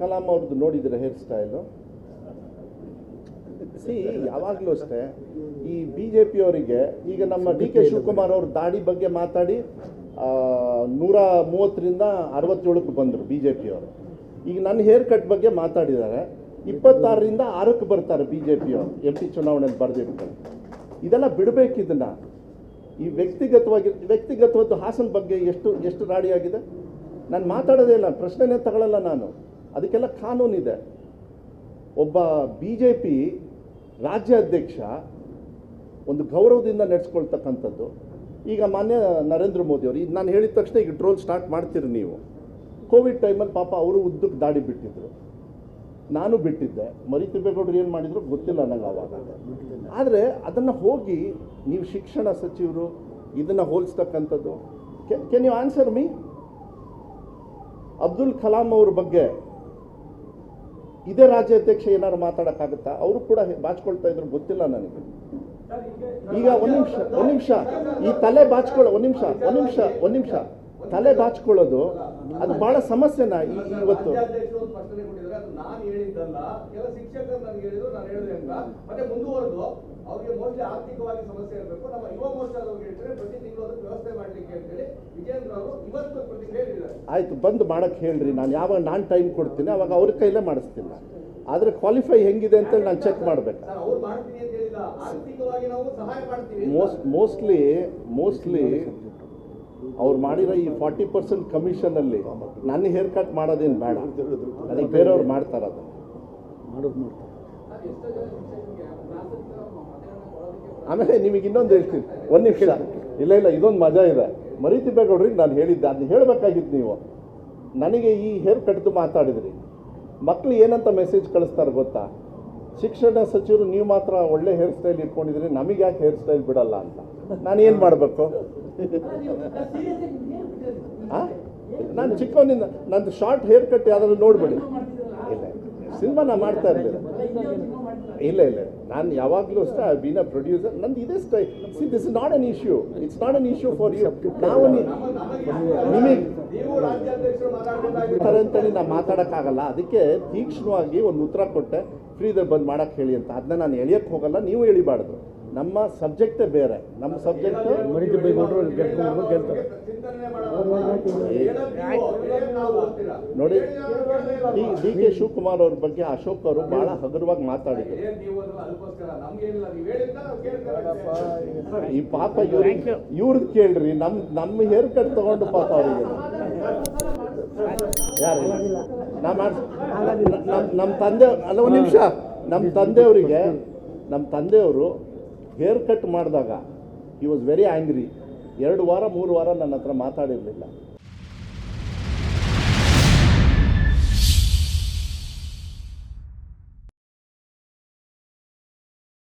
ಕಲಾಂ ಅವ್ರದ್ದು ನೋಡಿದ್ರೆ hair style? C, ಯಾವಾಗಲೂ ಅಷ್ಟೇ. ಈ ಬಿ ಜೆ ಪಿಯವರಿಗೆ ಈಗ ನಮ್ಮ ಡಿ ಕೆ ಶಿವಕುಮಾರ್ ಅವರು ದಾಡಿ ಬಗ್ಗೆ ಮಾತಾಡಿ ನೂರ ಮೂವತ್ತರಿಂದ ಅರವತ್ತೇಳಕ್ಕೆ ಬಂದರು ಬಿ ಜೆ ಪಿಯವರು ಈಗ ನನ್ನ ಹೇರ್ ಕಟ್ ಬಗ್ಗೆ ಮಾತಾಡಿದ್ದಾರೆ. ಇಪ್ಪತ್ತಾರರಿಂದ ಆರಕ್ಕೆ ಬರ್ತಾರೆ ಬಿ ಜೆ ಪಿಯವರು ಎಂ ಪಿ ಚುನಾವಣೆಯಲ್ಲಿ ಬರೆದಿರ್ತಾರೆ. ಇದೆಲ್ಲ ಬಿಡಬೇಕು ಇದನ್ನ. ಈ ವ್ಯಕ್ತಿಗತವಾಗಿ, ವ್ಯಕ್ತಿಗತವಾದ ಹಾಸನ ಬಗ್ಗೆ ಎಷ್ಟು ಎಷ್ಟು ರಾಡಿಯಾಗಿದೆ? ನಾನು ಮಾತಾಡೋದೇ ಇಲ್ಲ, ಪ್ರಶ್ನೆನೇ ತಗೊಳ್ಳಲ್ಲ ನಾನು. ಅದಕ್ಕೆಲ್ಲ ಕಾನೂನಿದೆ ಒಬ್ಬ ಬಿ ಜೆ ಪಿ ರಾಜ್ಯ ಅಧ್ಯಕ್ಷ ಒಂದು ಗೌರವದಿಂದ ನಡೆಸ್ಕೊಳ್ತಕ್ಕಂಥದ್ದು. ಈಗ ಮಾನ್ಯ ನರೇಂದ್ರ ಮೋದಿ ಅವರು, ಈಗ ನಾನು ಹೇಳಿದ ತಕ್ಷಣ ಈಗ ಟ್ರೋಲ್ ಸ್ಟಾರ್ಟ್ ಮಾಡ್ತೀರಿ ನೀವು. ಕೋವಿಡ್ ಟೈಮಲ್ಲಿ ಪಾಪ ಅವರು ಉದ್ದಕ್ಕೆ ದಾಡಿ ಬಿಟ್ಟಿದ್ರು. ನಾನು ಬಿಟ್ಟಿದ್ದೆ. ಮರಿತಿಬ್ಬೇಗೌಡರು ಏನು ಮಾಡಿದ್ರು ಗೊತ್ತಿಲ್ಲ ನನಗೆ ಅವಾಗ. ಆದರೆ ಅದನ್ನು ಹೋಗಿ ನೀವು ಶಿಕ್ಷಣ ಸಚಿವರು ಇದನ್ನು ಹೋಲಿಸ್ತಕ್ಕಂಥದ್ದು. Can you answer me Abdul Kalam ಅವ್ರ ಬಗ್ಗೆ ಇದೇ ರಾಜ್ಯಾಧ್ಯಕ್ಷ ಏನಾದ್ರು ಮಾತಾಡೋಕ್ಕಾಗುತ್ತಾ? ಅವರು ಕೂಡ ಬಾಚ್ಕೊಳ್ತಾ ಇದ್ರು, ಗೊತ್ತಿಲ್ಲ ನನಗೆ. ಈಗ ಒಂದ್ ನಿಮಿಷ ಒಂದ್ ನಿಮಿಷ. ಈ ತಲೆ ಬಾಚ್ಕೊಳ್ಳೋ ಒಂದ್ ನಿಮಿಷ ಒಂದ್ ನಿಮಿಷ ಒಂದ್ ನಿಮಿಷ. ತಲೆ ಬಾಚ್ಕೊಳ್ಳೋದು, ಅದು ಬಹಳ ಸಮಸ್ಯೆನ ಈ ಇವತ್ತು? ಮೋಸ್ಟ್ಲಿ ಆರ್ಥಿಕವಾಗಿ ಸಮಸ್ಯೆ ಇರಬೇಕು ನಮ್ಮ ಯುವ ಮೋರ್ಚಾದವರು ಹೇಳ್ತಾರೆ ಪ್ರತಿ ತಿಂಗಳು ಅದಕ್ಕೆ ವ್ಯವಸ್ಥೆ ಮಾಡ್ಲಿಕ್ಕೆ ಅಂತ ಹೇಳಿ ವಿಜೇಂದ್ರ ಅವರು ಇವತ್ತು ಆಯ್ತು ಬಂದು ಮಾಡಕ್ಕೆ ಹೇಳ್ರಿ. ನಾನು ಯಾವಾಗ ನಾನು ಟೈಮ್ ಕೊಡ್ತೀನಿ ಅವಾಗ ಅವ್ರ ಕೈಲೇ ಮಾಡಿಸ್ತೀನಿ. ಆದರೆ ಕ್ವಾಲಿಫೈ ಹೆಂಗಿದೆ ಅಂತೇಳಿ ನಾನು ಚೆಕ್ ಮಾಡಬೇಕು. ಮೋಸ್ಟ್ ಮೋಸ್ಟ್ಲಿ ಮೋಸ್ಟ್ಲಿ ಅವ್ರು ಮಾಡಿರೋ ಈ ಫಾರ್ಟಿ ಪರ್ಸೆಂಟ್ ಕಮಿಷನಲ್ಲಿ ನನ್ನ ಹೇರ್ ಕಟ್ ಮಾಡೋದೇನು ಬೇಡ. ಅದಕ್ಕೆ ಬೇರೆಯವ್ರು ಮಾಡ್ತಾರೆ ಅದು ಆಮೇಲೆ ನಿಮಗೆ ಇನ್ನೊಂದು ಹೇಳ್ತೀನಿ. ಒಂದು ನಿಮಿಷ. ಇಲ್ಲ ಇಲ್ಲ ಇದೊಂದು ಮಜಾ ಇದೆ. ಮರಿತಿಬೇಗೌಡ್ರಿಗೆ ನಾನು ಹೇಳಿದ್ದೆ, ಅದನ್ನ ಹೇಳಬೇಕಾಗಿತ್ತು ನೀವು. ನನಗೆ ಈ ಹೇರ್ ಕಟ್ದು ಮಾತಾಡಿದ್ರಿ. ಮಕ್ಕಳು ಏನಂತ ಮೆಸೇಜ್ ಕಳಿಸ್ತಾರೆ ಗೊತ್ತಾ? ಶಿಕ್ಷಣ ಸಚಿವರು, ನೀವು ಮಾತ್ರ ಒಳ್ಳೆ ಹೇರ್ ಸ್ಟೈಲ್ ಇಟ್ಕೊಂಡಿದ್ರಿ ನಮಗೆ ಯಾಕೆ ಹೇರ್ ಸ್ಟೈಲ್ ಬಿಡಲ್ಲ ಅಂತ. ನಾನು ಏನು ಮಾಡಬೇಕು? ನಾನು ಚಿಕ್ಕವನಿಂದ, ನಂದು ಶಾರ್ಟ್ ಹೇರ್ ಕಟ್ ಯಾವ್ದಾದ್ರು ನೋಡ್ಬೇಡಿ. ಇಲ್ಲ ಸಿನಿಮಾ ನಾ ಮಾಡ್ತಾ ಇರ್ಲಿಲ್ಲ ಇಲ್ಲ ಇಲ್ಲ. ನಾನು ಯಾವಾಗಲೂ ಅಷ್ಟೇ ಐ ಬೀನ್ ಅ ಪ್ರೊಡ್ಯೂಸರ್ ನಂದು ಇದೇ style see this is not an issue it's not an issue for you ನಾವು ನಿಮಗೆ ಅಂತೇಳಿ ನಾನು ಮಾತಾಡೋಕ್ಕಾಗಲ್ಲ. ಅದಕ್ಕೆ ತೀಕ್ಷ್ಣವಾಗಿ ಒಂದು ಉತ್ತರ ಕೊಟ್ಟೆ. ಫ್ರೀದಾಗ ಬಂದು ಮಾಡೋಕ್ಕೆ ಹೇಳಿ ಅಂತ. ಅದನ್ನ ನಾನು ಎಳಿಯಕ್ಕೆ ಹೋಗಲ್ಲ. ನೀವು ಎಳಿಬಾರ್ದು. ನಮ್ಮ ಸಬ್ಜೆಕ್ಟೇ ಬೇರೆ. ನಮ್ಮ ಸಬ್ಜೆಕ್ಟ್ ನೋಡಿ ಡಿ ಕೆ ಶಿವಕುಮಾರ್ ಅವ್ರ ಬಗ್ಗೆ ಅಶೋಕ್ ಅವರು ಬಹಳ ಹಗುರವಾಗಿ ಮಾತಾಡಿದ್ರು. ಈ ಪಾಪ ಇವ್ರಿಗೆ ಇವ್ರದ್ದು ಕೇಳ್ರಿ ನಮ್ ನಮ್ಮ ಹೇರ್ ಕಟ್ ತಗೊಂಡು ಪಾಪ ಅವರಿಗೆ. ಯಾರು? ನಾ ನಮ್ಮ ತಂದೆ ಅಲ್ಲ ಒಂದು ನಿಮಿಷ. ನಮ್ಮ ತಂದೆಯವರಿಗೆ ನಮ್ಮ ತಂದೆಯವರು ಹೇರ್ ಕಟ್ ಮಾಡಿದಾಗ ಈ ವಾಸ್ ವೆರಿ ಆ್ಯಂಗ್ರಿ ಎರಡು ವಾರ ಮೂರು ವಾರ ನನ್ನ ಹತ್ರ ಮಾತಾಡಿರಲಿಲ್ಲ.